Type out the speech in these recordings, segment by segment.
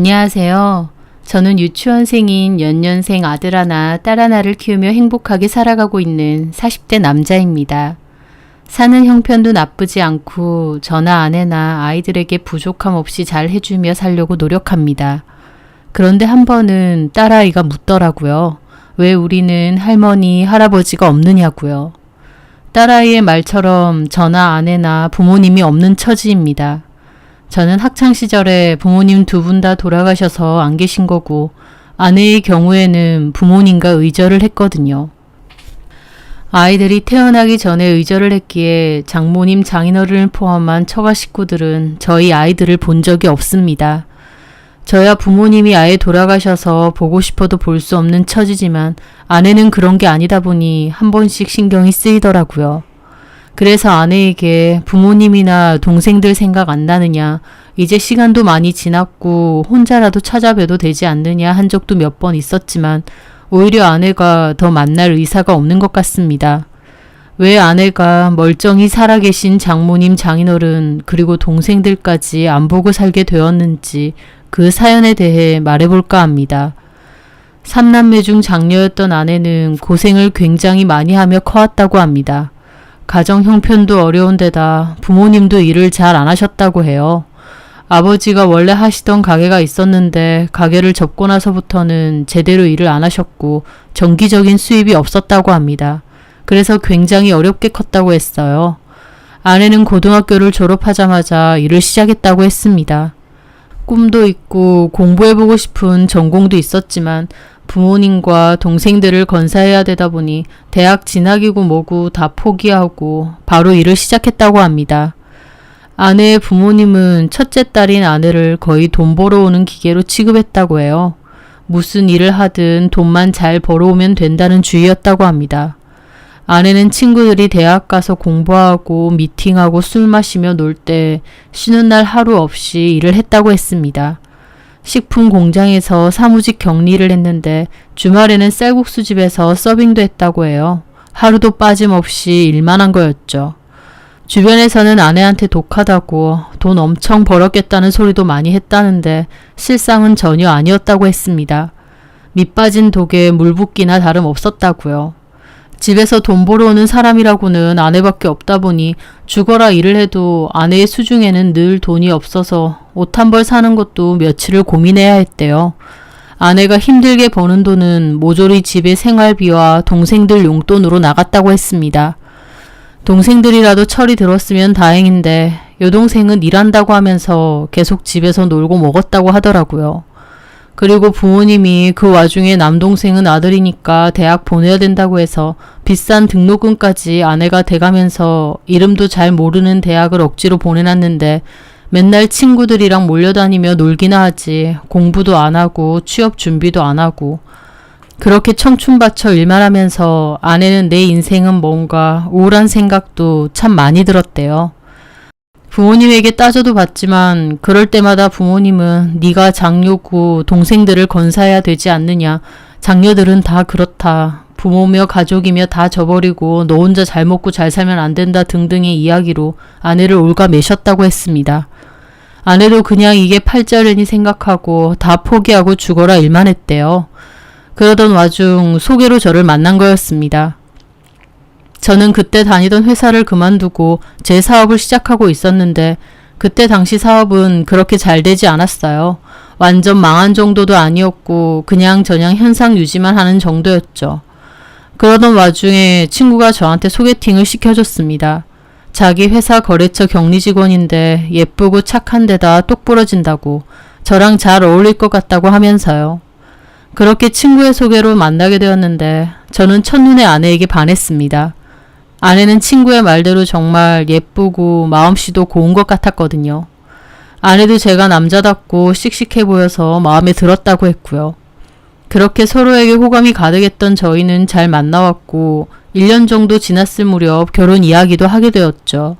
안녕하세요. 저는 유치원생인 연년생 아들 하나, 딸 하나를 키우며 행복하게 살아가고 있는 40대 남자입니다. 사는 형편도 나쁘지 않고 저나 아내나 아이들에게 부족함 없이 잘 해주며 살려고 노력합니다. 그런데 한 번은 딸아이가 묻더라고요. 왜 우리는 할머니, 할아버지가 없느냐고요. 딸아이의 말처럼 저나 아내나 부모님이 없는 처지입니다. 저는 학창 시절에 부모님 두 분 다 돌아가셔서 안 계신 거고 아내의 경우에는 부모님과 의절을 했거든요. 아이들이 태어나기 전에 의절을 했기에 장모님 장인어른을 포함한 처가 식구들은 저희 아이들을 본 적이 없습니다. 저야 부모님이 아예 돌아가셔서 보고 싶어도 볼 수 없는 처지지만 아내는 그런 게 아니다 보니 한 번씩 신경이 쓰이더라고요. 그래서 아내에게 부모님이나 동생들 생각 안 나느냐, 이제 시간도 많이 지났고 혼자라도 찾아뵈도 되지 않느냐 한 적도 몇 번 있었지만 오히려 아내가 더 만날 의사가 없는 것 같습니다. 왜 아내가 멀쩡히 살아계신 장모님, 장인어른, 그리고 동생들까지 안 보고 살게 되었는지 그 사연에 대해 말해볼까 합니다. 삼남매 중 장녀였던 아내는 고생을 굉장히 많이 하며 커왔다고 합니다. 가정 형편도 어려운 데다 부모님도 일을 잘 안 하셨다고 해요. 아버지가 원래 하시던 가게가 있었는데 가게를 접고 나서부터는 제대로 일을 안 하셨고 정기적인 수입이 없었다고 합니다. 그래서 굉장히 어렵게 컸다고 했어요. 아내는 고등학교를 졸업하자마자 일을 시작했다고 했습니다. 꿈도 있고 공부해보고 싶은 전공도 있었지만 부모님과 동생들을 건사해야 되다 보니 대학 진학이고 뭐고 다 포기하고 바로 일을 시작했다고 합니다. 아내의 부모님은 첫째 딸인 아내를 거의 돈 벌어오는 기계로 취급했다고 해요. 무슨 일을 하든 돈만 잘 벌어오면 된다는 주의였다고 합니다. 아내는 친구들이 대학 가서 공부하고 미팅하고 술 마시며 놀 때 쉬는 날 하루 없이 일을 했다고 했습니다. 식품 공장에서 사무직 격리를 했는데 주말에는 쌀국수 집에서 서빙도 했다고 해요. 하루도 빠짐없이 일만 한 거였죠. 주변에서는 아내한테 독하다고 돈 엄청 벌었겠다는 소리도 많이 했다는데 실상은 전혀 아니었다고 했습니다. 밑빠진 독에 물 붓기나 다름 없었다고요. 집에서 돈 벌어오는 사람이라고는 아내밖에 없다 보니 죽어라 일을 해도 아내의 수중에는 늘 돈이 없어서 옷 한 벌 사는 것도 며칠을 고민해야 했대요. 아내가 힘들게 버는 돈은 모조리 집의 생활비와 동생들 용돈으로 나갔다고 했습니다. 동생들이라도 철이 들었으면 다행인데 여동생은 일한다고 하면서 계속 집에서 놀고 먹었다고 하더라고요. 그리고 부모님이 그 와중에 남동생은 아들이니까 대학 보내야 된다고 해서 비싼 등록금까지 아내가 대가면서 이름도 잘 모르는 대학을 억지로 보내놨는데 맨날 친구들이랑 몰려다니며 놀기나 하지 공부도 안 하고 취업 준비도 안 하고 그렇게 청춘 바쳐 일만 하면서 아내는 내 인생은 뭔가 우울한 생각도 참 많이 들었대요. 부모님에게 따져도 봤지만 그럴 때마다 부모님은 네가 장녀고 동생들을 건사해야 되지 않느냐. 장녀들은 다 그렇다. 부모며 가족이며 다 저버리고 너 혼자 잘 먹고 잘 살면 안 된다 등등의 이야기로 아내를 올가매셨다고 했습니다. 아내도 그냥 이게 팔자련이 생각하고 다 포기하고 죽어라 일만 했대요. 그러던 와중 소개로 저를 만난 거였습니다. 저는 그때 다니던 회사를 그만두고 제 사업을 시작하고 있었는데 그때 당시 사업은 그렇게 잘 되지 않았어요. 완전 망한 정도도 아니었고 그냥 저냥 현상 유지만 하는 정도였죠. 그러던 와중에 친구가 저한테 소개팅을 시켜줬습니다. 자기 회사 거래처 격리 직원인데 예쁘고 착한 데다 똑부러진다고 저랑 잘 어울릴 것 같다고 하면서요. 그렇게 친구의 소개로 만나게 되었는데 저는 첫눈에 아내에게 반했습니다. 아내는 친구의 말대로 정말 예쁘고 마음씨도 고운 것 같았거든요. 아내도 제가 남자답고 씩씩해 보여서 마음에 들었다고 했고요. 그렇게 서로에게 호감이 가득했던 저희는 잘 만나왔고 1년 정도 지났을 무렵 결혼 이야기도 하게 되었죠.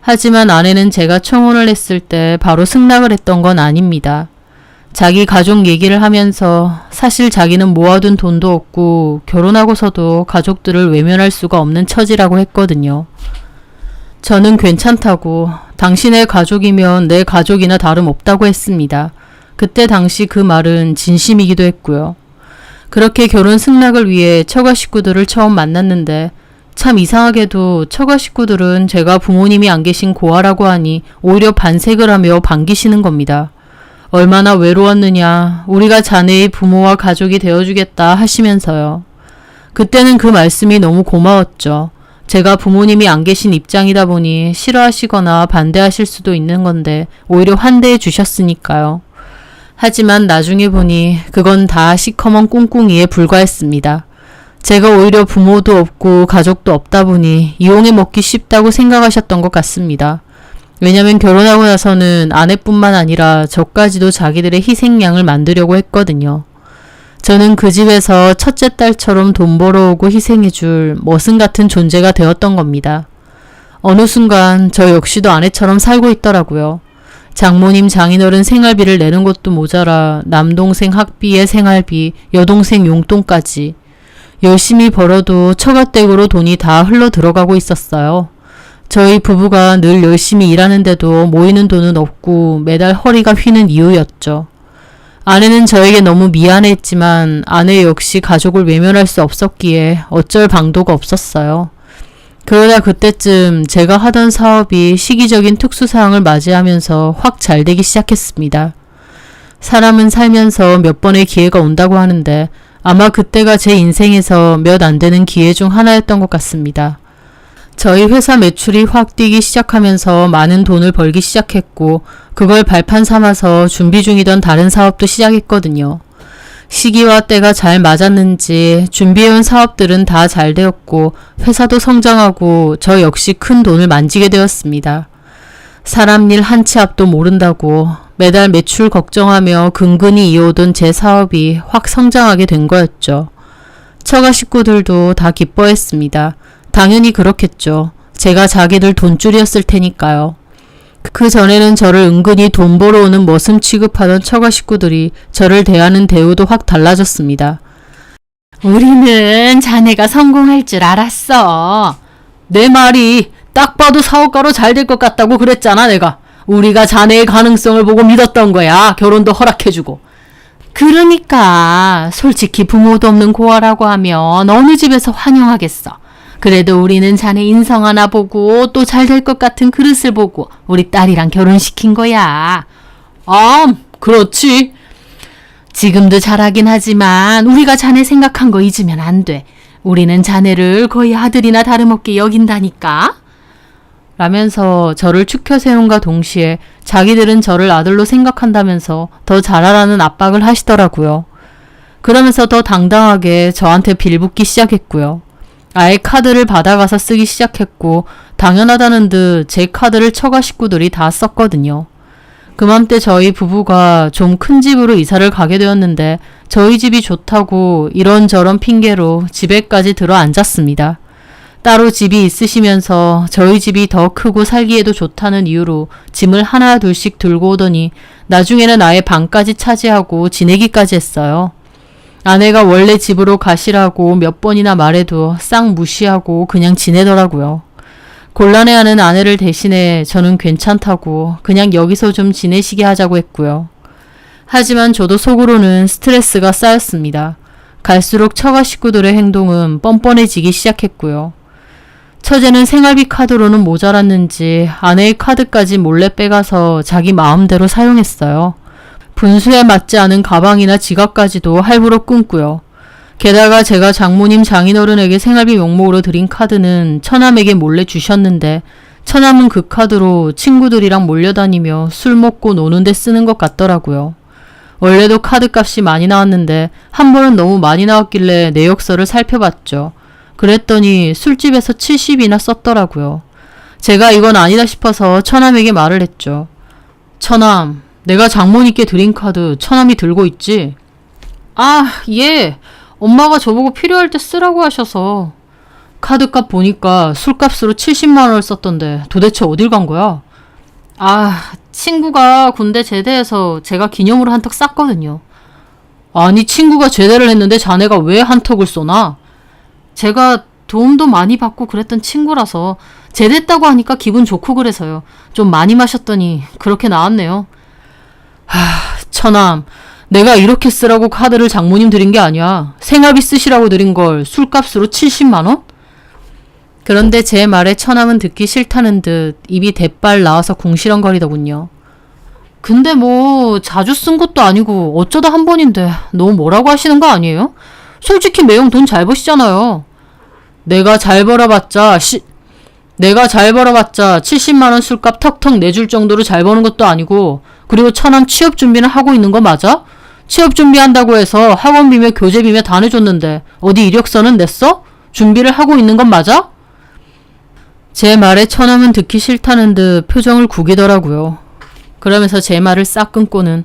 하지만 아내는 제가 청혼을 했을 때 바로 승낙을 했던 건 아닙니다. 자기 가족 얘기를 하면서 사실 자기는 모아둔 돈도 없고 결혼하고서도 가족들을 외면할 수가 없는 처지라고 했거든요. 저는 괜찮다고 당신의 가족이면 내 가족이나 다름없다고 했습니다. 그때 당시 그 말은 진심이기도 했고요. 그렇게 결혼 승낙을 위해 처가 식구들을 처음 만났는데 참 이상하게도 처가 식구들은 제가 부모님이 안 계신 고아라고 하니 오히려 반색을 하며 반기시는 겁니다. 얼마나 외로웠느냐, 우리가 자네의 부모와 가족이 되어주겠다 하시면서요. 그때는 그 말씀이 너무 고마웠죠. 제가 부모님이 안 계신 입장이다 보니 싫어하시거나 반대하실 수도 있는 건데 오히려 환대해 주셨으니까요. 하지만 나중에 보니 그건 다 시커먼 꿍꿍이에 불과했습니다. 제가 오히려 부모도 없고 가족도 없다 보니 이용해 먹기 쉽다고 생각하셨던 것 같습니다. 왜냐면 결혼하고 나서는 아내뿐만 아니라 저까지도 자기들의 희생양을 만들려고 했거든요. 저는 그 집에서 첫째 딸처럼 돈 벌어오고 희생해줄 머슴 같은 존재가 되었던 겁니다. 어느 순간 저 역시도 아내처럼 살고 있더라고요. 장모님 장인어른 생활비를 내는 것도 모자라 남동생 학비에 생활비, 여동생 용돈까지 열심히 벌어도 처가댁으로 돈이 다 흘러 들어가고 있었어요. 저희 부부가 늘 열심히 일하는데도 모이는 돈은 없고 매달 허리가 휘는 이유였죠. 아내는 저에게 너무 미안했지만 아내 역시 가족을 외면할 수 없었기에 어쩔 방도가 없었어요. 그러다 그때쯤 제가 하던 사업이 시기적인 특수사항을 맞이하면서 확 잘 되기 시작했습니다. 사람은 살면서 몇 번의 기회가 온다고 하는데 아마 그때가 제 인생에서 몇 안 되는 기회 중 하나였던 것 같습니다. 저희 회사 매출이 확 뛰기 시작하면서 많은 돈을 벌기 시작했고, 그걸 발판 삼아서 준비 중이던 다른 사업도 시작했거든요. 시기와 때가 잘 맞았는지 준비해온 사업들은 다 잘 되었고, 회사도 성장하고, 저 역시 큰 돈을 만지게 되었습니다. 사람 일 한 치 앞도 모른다고 매달 매출 걱정하며 근근히 이어오던 제 사업이 확 성장하게 된 거였죠. 처가 식구들도 다 기뻐했습니다. 당연히 그렇겠죠. 제가 자기들 돈줄이었을 테니까요. 그 전에는 저를 은근히 돈 벌어오는 머슴 취급하던 처가 식구들이 저를 대하는 대우도 확 달라졌습니다. 우리는 자네가 성공할 줄 알았어. 내 말이 딱 봐도 사업가로 잘 될 것 같다고 그랬잖아, 내가. 우리가 자네의 가능성을 보고 믿었던 거야. 결혼도 허락해주고. 그러니까 솔직히 부모도 없는 고아라고 하면 어느 집에서 환영하겠어. 그래도 우리는 자네 인성 하나 보고 또 잘 될 것 같은 그릇을 보고 우리 딸이랑 결혼시킨 거야. 아, 그렇지. 지금도 잘하긴 하지만 우리가 자네 생각한 거 잊으면 안 돼. 우리는 자네를 거의 아들이나 다름없게 여긴다니까. 라면서 저를 축혀 세운과 동시에 자기들은 저를 아들로 생각한다면서 더 잘하라는 압박을 하시더라고요. 그러면서 더 당당하게 저한테 빌붙기 시작했고요. 아예 카드를 받아가서 쓰기 시작했고 당연하다는 듯 제 카드를 처가 식구들이 다 썼거든요. 그맘때 저희 부부가 좀 큰 집으로 이사를 가게 되었는데 저희 집이 좋다고 이런저런 핑계로 집에까지 들어 앉았습니다. 따로 집이 있으시면서 저희 집이 더 크고 살기에도 좋다는 이유로 짐을 하나 둘씩 들고 오더니 나중에는 아예 방까지 차지하고 지내기까지 했어요. 아내가 원래 집으로 가시라고 몇 번이나 말해도 싹 무시하고 그냥 지내더라고요. 곤란해하는 아내를 대신해 저는 괜찮다고 그냥 여기서 좀 지내시게 하자고 했고요. 하지만 저도 속으로는 스트레스가 쌓였습니다. 갈수록 처가 식구들의 행동은 뻔뻔해지기 시작했고요. 처제는 생활비 카드로는 모자랐는지 아내의 카드까지 몰래 빼가서 자기 마음대로 사용했어요. 분수에 맞지 않은 가방이나 지갑까지도 할부로 끊고요. 게다가 제가 장모님 장인어른에게 생활비 명목으로 드린 카드는 처남에게 몰래 주셨는데 처남은 그 카드로 친구들이랑 몰려다니며 술 먹고 노는데 쓰는 것 같더라고요. 원래도 카드 값이 많이 나왔는데 한 번은 너무 많이 나왔길래 내역서를 살펴봤죠. 그랬더니 술집에서 70이나 썼더라고요. 제가 이건 아니다 싶어서 처남에게 말을 했죠. 처남, 내가 장모님께 드린 카드 처남이 들고 있지? 아, 예. 엄마가 저보고 필요할 때 쓰라고 하셔서. 카드값 보니까 술값으로 70만 원을 썼던데 도대체 어딜 간 거야? 아, 친구가 군대 제대해서 제가 기념으로 한턱 쌌거든요. 아니, 친구가 제대를 했는데 자네가 왜 한턱을 쏘나? 제가 도움도 많이 받고 그랬던 친구라서 제대했다고 하니까 기분 좋고 그래서요. 좀 많이 마셨더니 그렇게 나왔네요. 하, 처남, 내가 이렇게 쓰라고 카드를 장모님 드린 게 아니야. 생활비 쓰시라고 드린 걸 술값으로 70만원? 그런데 제 말에 처남은 듣기 싫다는 듯 입이 대빨 나와서 궁시렁거리더군요. 근데 뭐 자주 쓴 것도 아니고 어쩌다 한 번인데 너무 뭐라고 하시는 거 아니에요? 솔직히 매형 돈 잘 버시잖아요. 내가 잘 벌어봤자 시, 내가 잘 벌어봤자 70만 원 술값 턱턱 내줄 정도로 잘 버는 것도 아니고 그리고 천안 취업 준비는 하고 있는 거 맞아? 취업 준비한다고 해서 학원비며 교재비며 다 내줬는데 어디 이력서는 냈어? 준비를 하고 있는 건 맞아? 제 말에 처남은 듣기 싫다는 듯 표정을 구기더라고요. 그러면서 제 말을 싹 끊고는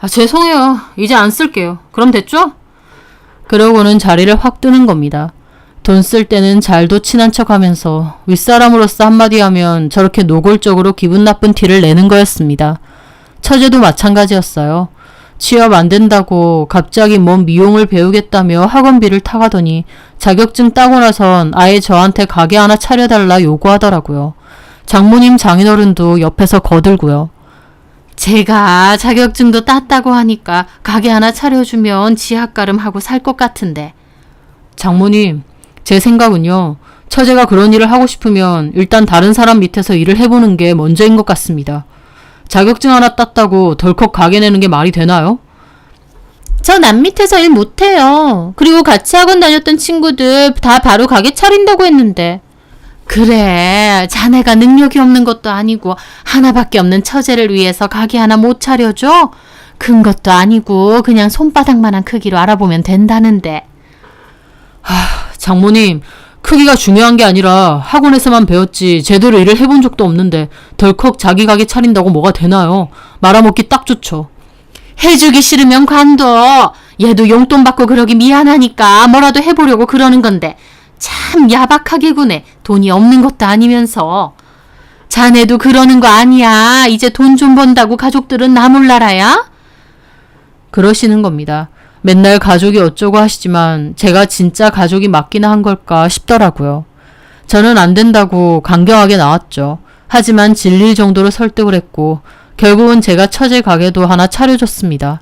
아 죄송해요. 이제 안 쓸게요. 그럼 됐죠? 그러고는 자리를 확 뜨는 겁니다. 돈 쓸 때는 잘도 친한 척 하면서 윗사람으로서 한마디 하면 저렇게 노골적으로 기분 나쁜 티를 내는 거였습니다. 처제도 마찬가지였어요. 취업 안 된다고 갑자기 뭔 미용을 배우겠다며 학원비를 타가더니 자격증 따고 나선 아예 저한테 가게 하나 차려달라 요구하더라고요. 장모님 장인어른도 옆에서 거들고요. 제가 자격증도 땄다고 하니까 가게 하나 차려주면 지하가름하고 살 것 같은데. 장모님, 제 생각은요. 처제가 그런 일을 하고 싶으면 일단 다른 사람 밑에서 일을 해보는 게 먼저인 것 같습니다. 자격증 하나 땄다고 덜컥 가게 내는 게 말이 되나요? 저 남 밑에서 일 못해요. 그리고 같이 학원 다녔던 친구들 다 바로 가게 차린다고 했는데. 그래, 자네가 능력이 없는 것도 아니고 하나밖에 없는 처제를 위해서 가게 하나 못 차려줘? 큰 것도 아니고 그냥 손바닥만한 크기로 알아보면 된다는데. 장모님, 크기가 중요한 게 아니라 학원에서만 배웠지 제대로 일을 해본 적도 없는데 덜컥 자기 가게 차린다고 뭐가 되나요? 말아먹기 딱 좋죠. 해주기 싫으면 관둬. 얘도 용돈 받고 그러기 미안하니까 뭐라도 해보려고 그러는 건데 참 야박하게 구네. 돈이 없는 것도 아니면서. 자네도 그러는 거 아니야. 이제 돈 좀 번다고 가족들은 나 몰라라야? 그러시는 겁니다. 맨날 가족이 어쩌고 하시지만 제가 진짜 가족이 맞기나 한 걸까 싶더라고요. 저는 안 된다고 강경하게 나왔죠. 하지만 질릴 정도로 설득을 했고 결국은 제가 처제 가게도 하나 차려줬습니다.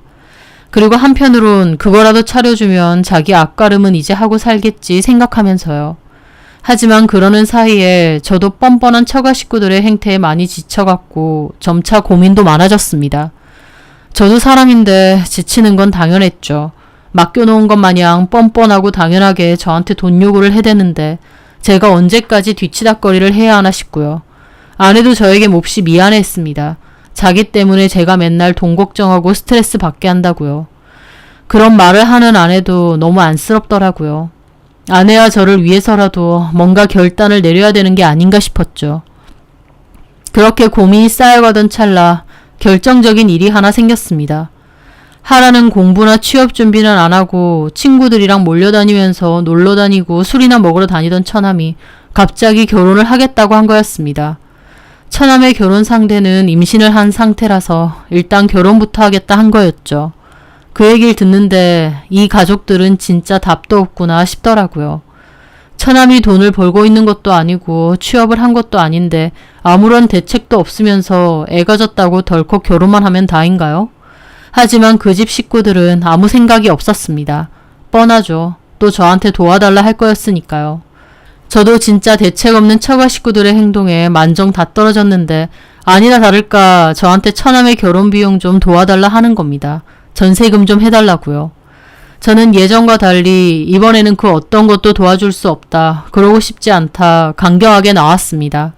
그리고 한편으론 그거라도 차려주면 자기 앞가름은 이제 하고 살겠지 생각하면서요. 하지만 그러는 사이에 저도 뻔뻔한 처가 식구들의 행태에 많이 지쳐갔고 점차 고민도 많아졌습니다. 저도 사람인데 지치는 건 당연했죠. 맡겨놓은 것 마냥 뻔뻔하고 당연하게 저한테 돈 요구를 해대는데 제가 언제까지 뒤치다거리를 해야 하나 싶고요. 아내도 저에게 몹시 미안했습니다. 자기 때문에 제가 맨날 돈 걱정하고 스트레스 받게 한다고요. 그런 말을 하는 아내도 너무 안쓰럽더라고요. 아내와 저를 위해서라도 뭔가 결단을 내려야 되는 게 아닌가 싶었죠. 그렇게 고민이 쌓여가던 찰나 결정적인 일이 하나 생겼습니다. 하라는 공부나 취업 준비는 안 하고 친구들이랑 몰려다니면서 놀러 다니고 술이나 먹으러 다니던 처남이 갑자기 결혼을 하겠다고 한 거였습니다. 처남의 결혼 상대는 임신을 한 상태라서 일단 결혼부터 하겠다 한 거였죠. 그 얘기를 듣는데 이 가족들은 진짜 답도 없구나 싶더라고요. 처남이 돈을 벌고 있는 것도 아니고 취업을 한 것도 아닌데 아무런 대책도 없으면서 애가 졌다고 덜컥 결혼만 하면 다인가요? 하지만 그 집 식구들은 아무 생각이 없었습니다. 뻔하죠. 또 저한테 도와달라 할 거였으니까요. 저도 진짜 대책 없는 처가 식구들의 행동에 만정 다 떨어졌는데 아니나 다를까 저한테 처남의 결혼 비용 좀 도와달라 하는 겁니다. 전세금 좀 해달라고요. 저는 예전과 달리 이번에는 그 어떤 것도 도와줄 수 없다. 그러고 싶지 않다. 강경하게 나왔습니다.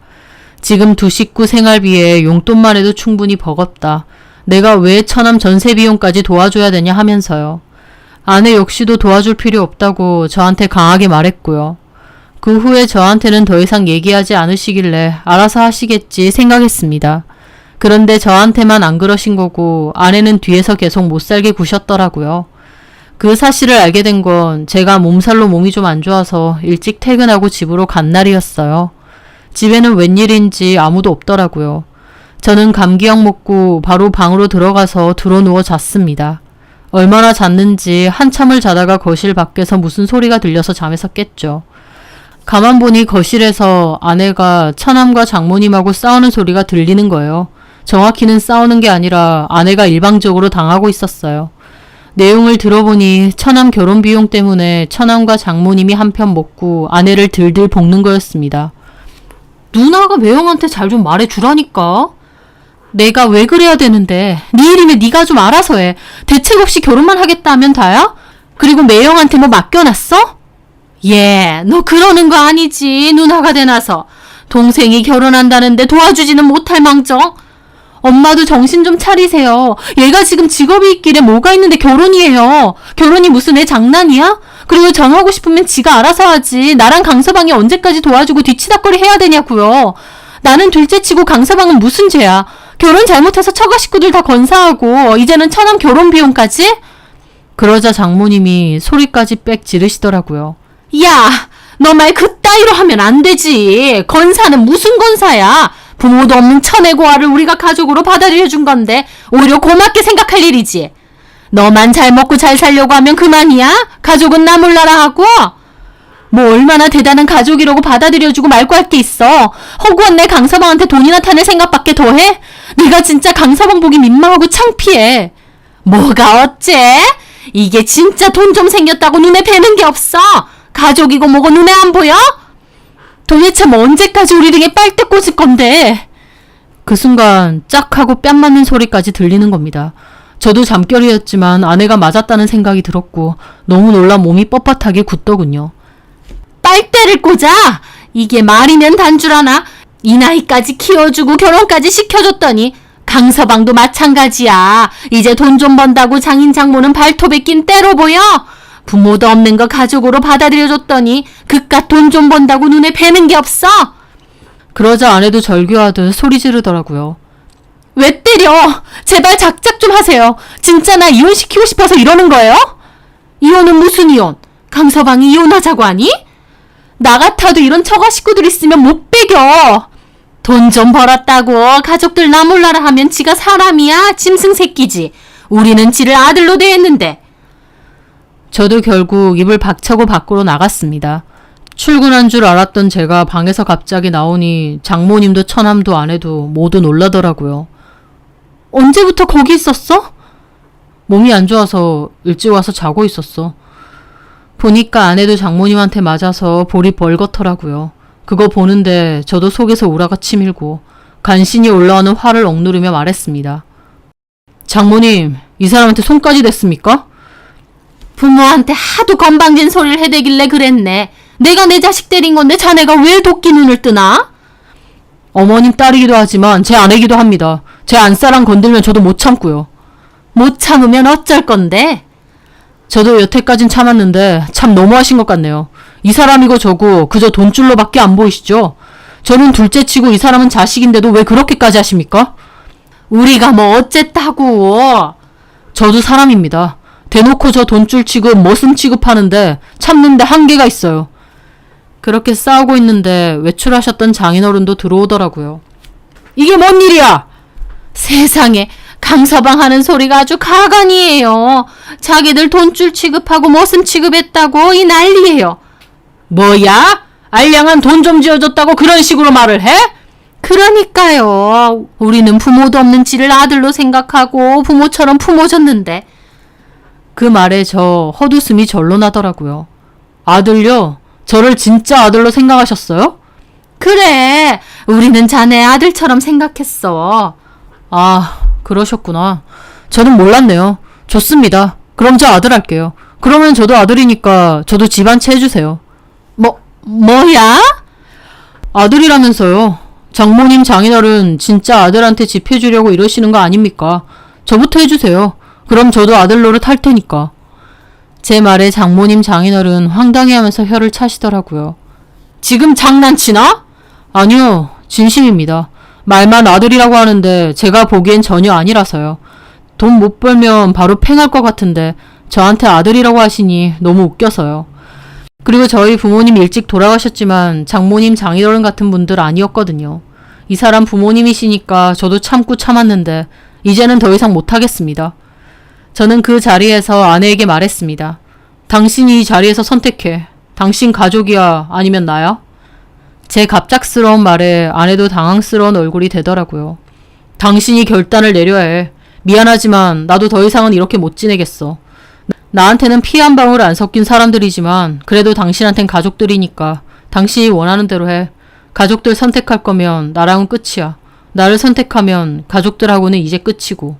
지금 두 식구 생활비에 용돈만 해도 충분히 버겁다. 내가 왜 처남 전세 비용까지 도와줘야 되냐 하면서요. 아내 역시도 도와줄 필요 없다고 저한테 강하게 말했고요. 그 후에 저한테는 더 이상 얘기하지 않으시길래 알아서 하시겠지 생각했습니다. 그런데 저한테만 안 그러신 거고 아내는 뒤에서 계속 못 살게 구셨더라고요. 그 사실을 알게 된 건 제가 몸살로 몸이 좀 안 좋아서 일찍 퇴근하고 집으로 간 날이었어요. 집에는 웬일인지 아무도 없더라고요. 저는 감기약 먹고 바로 방으로 들어가서 들어누워 잤습니다. 얼마나 잤는지 한참을 자다가 거실 밖에서 무슨 소리가 들려서 잠에서 깼죠. 가만 보니 거실에서 아내가 처남과 장모님하고 싸우는 소리가 들리는 거예요. 정확히는 싸우는 게 아니라 아내가 일방적으로 당하고 있었어요. 내용을 들어보니 처남 결혼 비용 때문에 처남과 장모님이 한편 먹고 아내를 들들 볶는 거였습니다. 누나가 매형한테 잘 좀 말해주라니까. 내가 왜 그래야 되는데 네 일이면 네가 좀 알아서 해. 대책 없이 결혼만 하겠다 하면 다야? 그리고 매형한테 뭐 맡겨놨어? 예, 너 그러는 거 아니지. 누나가 되나서. 동생이 결혼한다는데 도와주지는 못할 망정. 엄마도 정신 좀 차리세요. 얘가 지금 직업이 있길래 뭐가 있는데 결혼이에요. 결혼이 무슨 애 장난이야? 그리고 정하고 싶으면 지가 알아서 하지. 나랑 강서방이 언제까지 도와주고 뒤치다거리 해야 되냐고요. 나는 둘째치고 강서방은 무슨 죄야. 결혼 잘못해서 처가 식구들 다 건사하고 이제는 처남 결혼 비용까지? 그러자 장모님이 소리까지 빽 지르시더라고요. 야, 너 말 그따위로 하면 안 되지. 건사는 무슨 건사야? 부모도 없는 천의 고아를 우리가 가족으로 받아들여 준 건데 오히려 고맙게 생각할 일이지. 너만 잘 먹고 잘 살려고 하면 그만이야? 가족은 나 몰라라 하고? 뭐 얼마나 대단한 가족이라고 받아들여주고 말고 할 게 있어. 허구한 내 강서방한테 돈이나 타낼 생각밖에 더해? 네가 진짜 강서방 보기 민망하고 창피해. 뭐가 어째? 이게 진짜 돈 좀 생겼다고 눈에 뵈는 게 없어. 가족이고 뭐고 눈에 안 보여? 도대체 뭐 언제까지 우리 등에 빨대 꽂을 건데? 그 순간 짝 하고 뺨 맞는 소리까지 들리는 겁니다. 저도 잠결이었지만 아내가 맞았다는 생각이 들었고 너무 놀라 몸이 뻣뻣하게 굳더군요. 빨대를 꽂아? 이게 말이면 단줄 아나? 이 나이까지 키워주고 결혼까지 시켜줬더니 강서방도 마찬가지야. 이제 돈 좀 번다고 장인 장모는 발톱에 낀 때로 보여? 부모도 없는 거 가족으로 받아들여줬더니 그깟 돈 좀 번다고 눈에 뵈는 게 없어? 그러자 아내도 절규하듯 소리 지르더라고요. 왜 때려? 제발 작작 좀 하세요. 진짜 나 이혼시키고 싶어서 이러는 거예요? 이혼은 무슨 이혼? 강서방이 이혼하자고 하니? 나 같아도 이런 처가 식구들 있으면 못 배겨. 돈 좀 벌었다고 가족들 나 몰라라 하면 지가 사람이야? 짐승 새끼지. 우리는 지를 아들로 대했는데. 저도 결국 입을 박차고 밖으로 나갔습니다. 출근한 줄 알았던 제가 방에서 갑자기 나오니 장모님도 처남도 아내도 모두 놀라더라고요. 언제부터 거기 있었어? 몸이 안 좋아서 일찍 와서 자고 있었어. 보니까 아내도 장모님한테 맞아서 볼이 벌겋더라고요. 그거 보는데 저도 속에서 우라가 치밀고 간신히 올라오는 화를 억누르며 말했습니다. 장모님, 이 사람한테 손까지 댔습니까? 부모한테 하도 건방진 소리를 해대길래 그랬네. 내가 내 자식 때린 건데 자네가 왜 도끼 눈을 뜨나? 어머님 딸이기도 하지만 제 아내기도 합니다. 제 안사랑 건들면 저도 못 참고요. 못 참으면 어쩔 건데? 저도 여태까진 참았는데 참 너무하신 것 같네요. 이 사람이고 저고 그저 돈줄로밖에 안 보이시죠? 저는 둘째치고 이 사람은 자식인데도 왜 그렇게까지 하십니까? 우리가 뭐 어쨌다고? 저도 사람입니다. 대놓고 저 돈줄 취급, 머슴 취급하는데 참는데 한계가 있어요. 그렇게 싸우고 있는데 외출하셨던 장인어른도 들어오더라고요. 이게 뭔 일이야? 세상에 강서방 하는 소리가 아주 가관이에요. 자기들 돈줄 취급하고 머슴 취급했다고 이 난리예요. 뭐야? 알량한 돈 좀 지어줬다고 그런 식으로 말을 해? 그러니까요. 우리는 부모도 없는 지를 아들로 생각하고 부모처럼 품어줬는데 그 말에 저 헛웃음이 절로 나더라고요. 아들요? 저를 진짜 아들로 생각하셨어요? 그래. 우리는 자네 아들처럼 생각했어. 아, 그러셨구나. 저는 몰랐네요. 좋습니다. 그럼 저 아들 할게요. 그러면 저도 아들이니까 저도 집안 채 해주세요. 뭐, 뭐야? 아들이라면서요. 장모님 장인어른 진짜 아들한테 집 해주려고 이러시는 거 아닙니까? 저부터 해주세요. 그럼 저도 아들 노릇 할 테니까. 제 말에 장모님 장인어른 황당해하면서 혀를 차시더라고요. 지금 장난치나? 아니요, 진심입니다. 말만 아들이라고 하는데 제가 보기엔 전혀 아니라서요. 돈 못 벌면 바로 팽할 것 같은데 저한테 아들이라고 하시니 너무 웃겨서요. 그리고 저희 부모님 일찍 돌아가셨지만 장모님 장인어른 같은 분들 아니었거든요. 이 사람 부모님이시니까 저도 참고 참았는데 이제는 더 이상 못하겠습니다. 저는 그 자리에서 아내에게 말했습니다. 당신이 이 자리에서 선택해. 당신 가족이야? 아니면 나야? 제 갑작스러운 말에 아내도 당황스러운 얼굴이 되더라고요. 당신이 결단을 내려야 해. 미안하지만 나도 더 이상은 이렇게 못 지내겠어. 나한테는 피 한 방울 안 섞인 사람들이지만 그래도 당신한텐 가족들이니까 당신이 원하는 대로 해. 가족들 선택할 거면 나랑은 끝이야. 나를 선택하면 가족들하고는 이제 끝이고.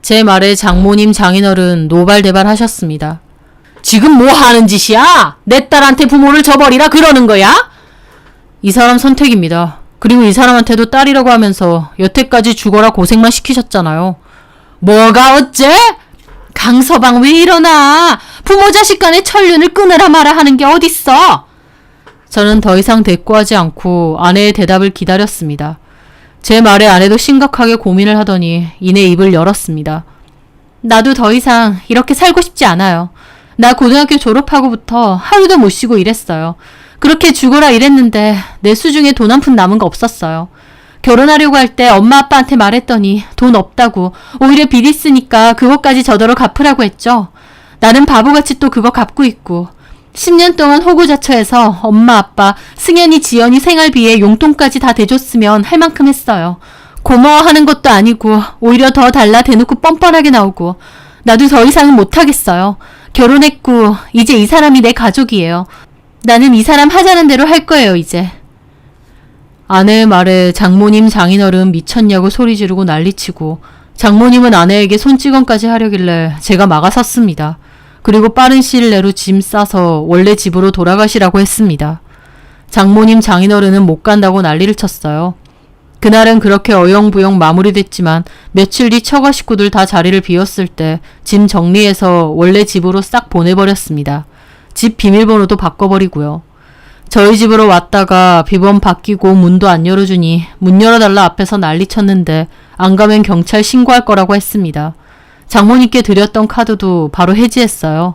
제 말에 장모님 장인어른 노발대발 하셨습니다. 지금 뭐 하는 짓이야? 내 딸한테 부모를 저버리라 그러는 거야? 이 사람 선택입니다. 그리고 이 사람한테도 딸이라고 하면서 여태까지 죽어라 고생만 시키셨잖아요. 뭐가 어째? 강서방 왜 이러나? 부모 자식 간의 천륜을 끊으라 마라 하는 게 어딨어? 저는 더 이상 대꾸하지 않고 아내의 대답을 기다렸습니다. 제 말에 아내도 심각하게 고민을 하더니 이내 입을 열었습니다. 나도 더 이상 이렇게 살고 싶지 않아요. 나 고등학교 졸업하고부터 하루도 못 쉬고 일했어요. 그렇게 죽어라 일했는데 내 수중에 돈 한 푼 남은 거 없었어요. 결혼하려고 할 때 엄마 아빠한테 말했더니 돈 없다고 오히려 빚 있으니까 그것까지 저더러 갚으라고 했죠. 나는 바보같이 또 그거 갚고 있고 10년 동안 호구자처해서 엄마 아빠 승현이 지연이 생활비에 용돈까지 다 대줬으면 할 만큼 했어요. 고마워하는 것도 아니고 오히려 더 달라 대놓고 뻔뻔하게 나오고 나도 더 이상은 못하겠어요. 결혼했고 이제 이 사람이 내 가족이에요. 나는 이 사람 하자는 대로 할 거예요 이제. 아내의 말에 장모님 장인어른 미쳤냐고 소리 지르고 난리치고 장모님은 아내에게 손찌검까지 하려길래 제가 막아섰습니다. 그리고 빠른 시일 내로 짐 싸서 원래 집으로 돌아가시라고 했습니다. 장모님 장인어른은 못 간다고 난리를 쳤어요. 그날은 그렇게 어영부영 마무리됐지만 며칠 뒤 처가 식구들 다 자리를 비웠을 때 짐 정리해서 원래 집으로 싹 보내버렸습니다. 집 비밀번호도 바꿔버리고요. 저희 집으로 왔다가 비번 바뀌고 문도 안 열어주니 문 열어달라 앞에서 난리쳤는데 안 가면 경찰 신고할 거라고 했습니다. 장모님께 드렸던 카드도 바로 해지했어요.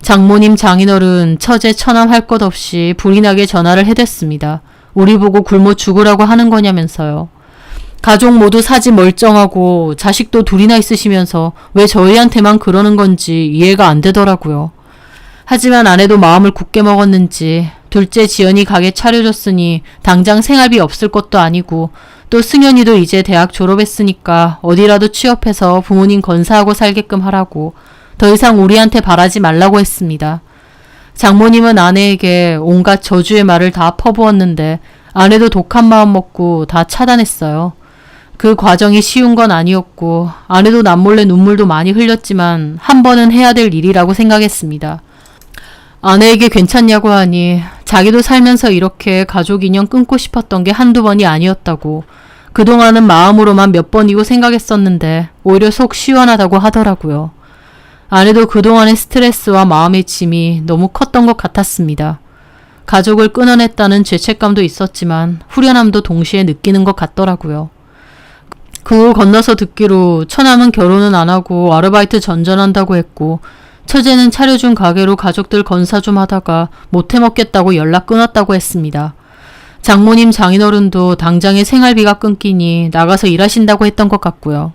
장모님 장인어른 처제 처남 할 것 없이 불이 나게 전화를 해댔습니다. 우리 보고 굶어 죽으라고 하는 거냐면서요. 가족 모두 사지 멀쩡하고 자식도 둘이나 있으시면서 왜 저희한테만 그러는 건지 이해가 안 되더라고요. 하지만 아내도 마음을 굳게 먹었는지 둘째 지연이 가게 차려줬으니 당장 생활비 없을 것도 아니고 또 승현이도 이제 대학 졸업했으니까 어디라도 취업해서 부모님 건사하고 살게끔 하라고 더 이상 우리한테 바라지 말라고 했습니다. 장모님은 아내에게 온갖 저주의 말을 다 퍼부었는데 아내도 독한 마음 먹고 다 차단했어요. 그 과정이 쉬운 건 아니었고 아내도 남몰래 눈물도 많이 흘렸지만 한 번은 해야 될 일이라고 생각했습니다. 아내에게 괜찮냐고 하니 자기도 살면서 이렇게 가족 인연 끊고 싶었던 게 한두 번이 아니었다고 그동안은 마음으로만 몇 번이고 생각했었는데 오히려 속 시원하다고 하더라고요. 아내도 그동안의 스트레스와 마음의 짐이 너무 컸던 것 같았습니다. 가족을 끊어냈다는 죄책감도 있었지만 후련함도 동시에 느끼는 것 같더라고요. 그걸 건너서 듣기로 처남은 결혼은 안 하고 아르바이트 전전한다고 했고 처제는 차려준 가게로 가족들 건사 좀 하다가 못해 먹겠다고 연락 끊었다고 했습니다. 장모님 장인어른도 당장에 생활비가 끊기니 나가서 일하신다고 했던 것 같고요.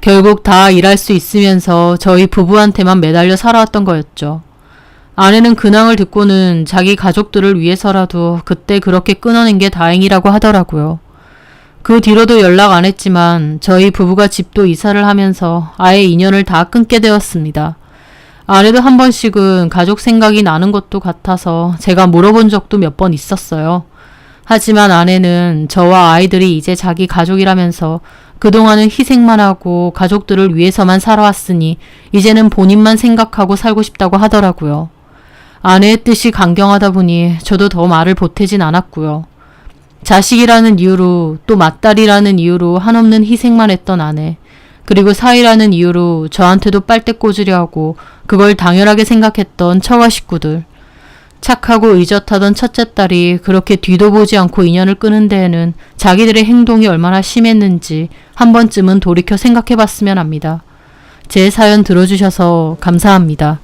결국 다 일할 수 있으면서 저희 부부한테만 매달려 살아왔던 거였죠. 아내는 근황을 듣고는 자기 가족들을 위해서라도 그때 그렇게 끊어낸 게 다행이라고 하더라고요. 그 뒤로도 연락 안 했지만 저희 부부가 집도 이사를 하면서 아예 인연을 다 끊게 되었습니다. 아내도 한 번씩은 가족 생각이 나는 것도 같아서 제가 물어본 적도 몇 번 있었어요. 하지만 아내는 저와 아이들이 이제 자기 가족이라면서 그동안은 희생만 하고 가족들을 위해서만 살아왔으니 이제는 본인만 생각하고 살고 싶다고 하더라고요. 아내의 뜻이 강경하다 보니 저도 더 말을 보태진 않았고요. 자식이라는 이유로 또 맏딸이라는 이유로 한없는 희생만 했던 아내. 그리고 사이라는 이유로 저한테도 빨대 꽂으려 하고 그걸 당연하게 생각했던 처가 식구들. 착하고 의젓하던 첫째 딸이 그렇게 뒤도 보지 않고 인연을 끄는 데에는 자기들의 행동이 얼마나 심했는지 한 번쯤은 돌이켜 생각해 봤으면 합니다. 제 사연 들어주셔서 감사합니다.